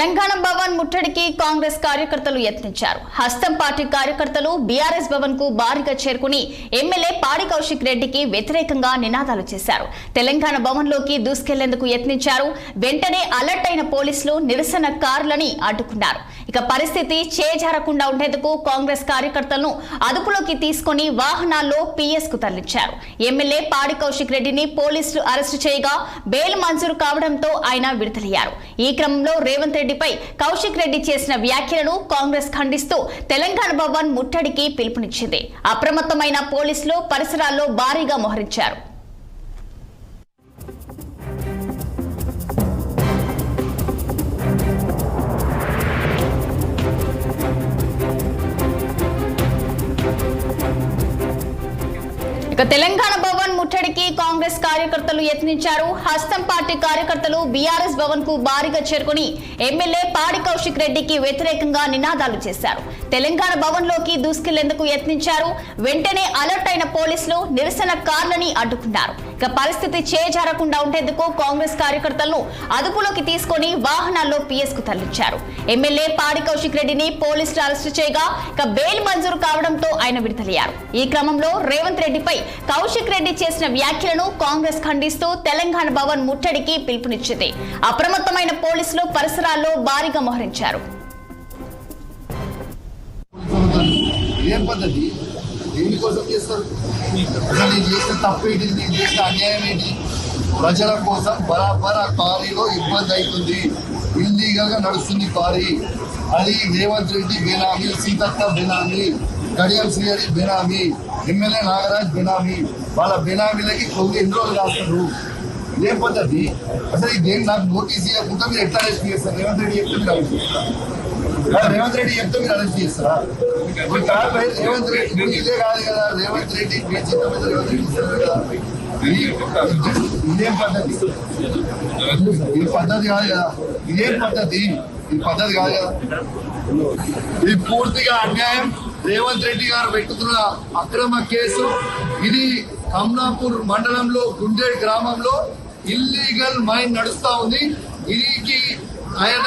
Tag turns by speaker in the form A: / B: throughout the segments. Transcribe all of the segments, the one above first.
A: తెలంగాణ భవన్ ముట్టడికి కాంగ్రెస్ కార్యకర్తలు యత్నించారు. హస్తం పార్టీ కార్యకర్తలు బీఆర్ఎస్ భవన్కు భారీగా చేరుకుని ఎమ్మెల్యే పాడి కౌశిక్ రెడ్డికి వ్యతిరేకంగా నినాదాలు చేశారు. తెలంగాణ భవన్లోకి దూసుకెళ్ళేందుకు యత్నించారు. వెంటనే అలర్ట్ అయిన పోలీసులు నిరసన కార్లని అడ్డుకున్నారు. ఇక పరిస్థితి చేజారకుండా ఉండేందుకు కాంగ్రెస్ కార్యకర్తలను అదుపులోకి తీసుకుని వాహనాల్లో పిఎస్కు తరలించారు. ఎమ్మెల్యే పాడి కౌశిక్ రెడ్డిని పోలీసులు అరెస్టు చేయగా బెయిల్ మంజూరు కావడంతో ఆయన విడుదలయ్యారు. ఈ క్రమంలో రేవంత్ రెడ్డిపై కౌశిక్ రెడ్డి చేసిన వ్యాఖ్యలను కాంగ్రెస్ ఖండిస్తూ తెలంగాణ భవన్ ముట్టడికి పిలుపునిచ్చింది. అప్రమత్తమైన పోలీసులు పరిసరాల్లో భారీగా మోహరించారు. ఇక తెలంగాణ భవన్ ముట్టడికి కాంగ్రెస్ కార్యకర్తలు యత్నించారు. హస్తం పార్టీ కార్యకర్తలు బీఆర్ఎస్ భవన్కు భారీగా చేరుకుని ఎమ్మెల్యే పాడి కౌశిక్ రెడ్డికి వ్యతిరేకంగా నినాదాలు చేశారు. తెలంగాణ భవన్లోకి దూసుకెళ్ళేందుకు యత్నించారు. వెంటనే అలర్ట్ అయిన పోలీసులు నిరసన కార్లని అడ్డుకున్నారు. ఇక పరిస్థితి చేజారకుండా ఉండేందుకు కాంగ్రెస్ కార్యకర్తలను అదుపులోకి తీసుకొని వాహనాల్లో పిఎస్కు తరలించారు. ఎమ్మెల్యే పాడి కౌశిక్ రెడ్డిని పోలీసులు అరెస్టు చేయగా ఇక బెయిల్ మంజూరు కావడంతో ఆయన విడుదలయ్యారు. ఈ క్రమంలో రేవంత్ రెడ్డిపై కౌశిక్ రెడ్డి చేసిన వ్యాఖ్యలను కాంగ్రెస్ ఖండిస్తూ తెలంగాణ భవన్ ముట్టడికి పిలుపునిచ్చింది. అప్రమత్తమైన పోలీసులు పరిసరాల్లో భారీగా మోహరించారు.
B: ఏం పద్ధతి? దేనికోసం చేస్తారు అసలు నేను చేసిన తప్పు ఏంటి నేను చేసిన అన్యాయం ఏంటి ప్రజల కోసం బరాబర్ ఆ కారీలో ఇబ్బంది అవుతుంది ఇల్లీగల్గా నడుస్తుంది కారీ అది రేవంత్ రెడ్డి బెనామీ సీతక్క బెనామీ కడియం శ్రీహరి బెనామీ ఎమ్మెల్యే నాగరాజ్ బెనామీ వాళ్ళ బెనామీలకి కొన్ని ఎన్ని రోజులు రాస్తారు ఏం పద్ధతి అసలు ఈ దేని నాకు నోటీస్ ఇవ్వకుండా మీరు ఎట్లా అరెస్ట్ చేస్తారు రేవంత్ రెడ్డి చెప్తే మీరు అరెస్ట్ చేస్తారు ఆ రేవంత్ రెడ్డి చెప్తే మీరు అరెస్ట్ చేస్తారా ఇప్పుడు కాదు రేవంత్ రెడ్డి ఇదే కాదు కదా రేవంత్ రెడ్డి మీ చిత్తమైన రేవంత్ రెడ్డి ఇదేం పద్ధతి? ఇది పద్ధతి కాదు కదా. ఇదేం పద్ధతి? ఇది పద్ధతి కాదు కదా. ఇది పూర్తిగా అన్యాయం. రేవంత్ రెడ్డి గారు పెట్టుకున్న అక్రమ కేసు. ఇది కమ్లాపూర్ మండలంలో గుండేడ్ గ్రామంలో ఇల్లీగల్ మైన్ నడుస్తా ఉంది. దీనికి ఆయన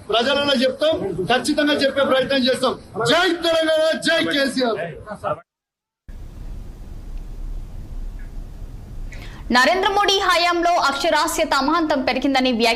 B: ప్రజలలో చెప్తాం ఖచ్చితంగా చెప్పే ప్రయత్నం చేస్తాం. జై తెలంగాణ జై కేసీఆర్.
A: నరేంద్ర మోడీ హయాంలో అక్షరాస్యత అమాంతం పెరిగిందని వ్యాఖ్య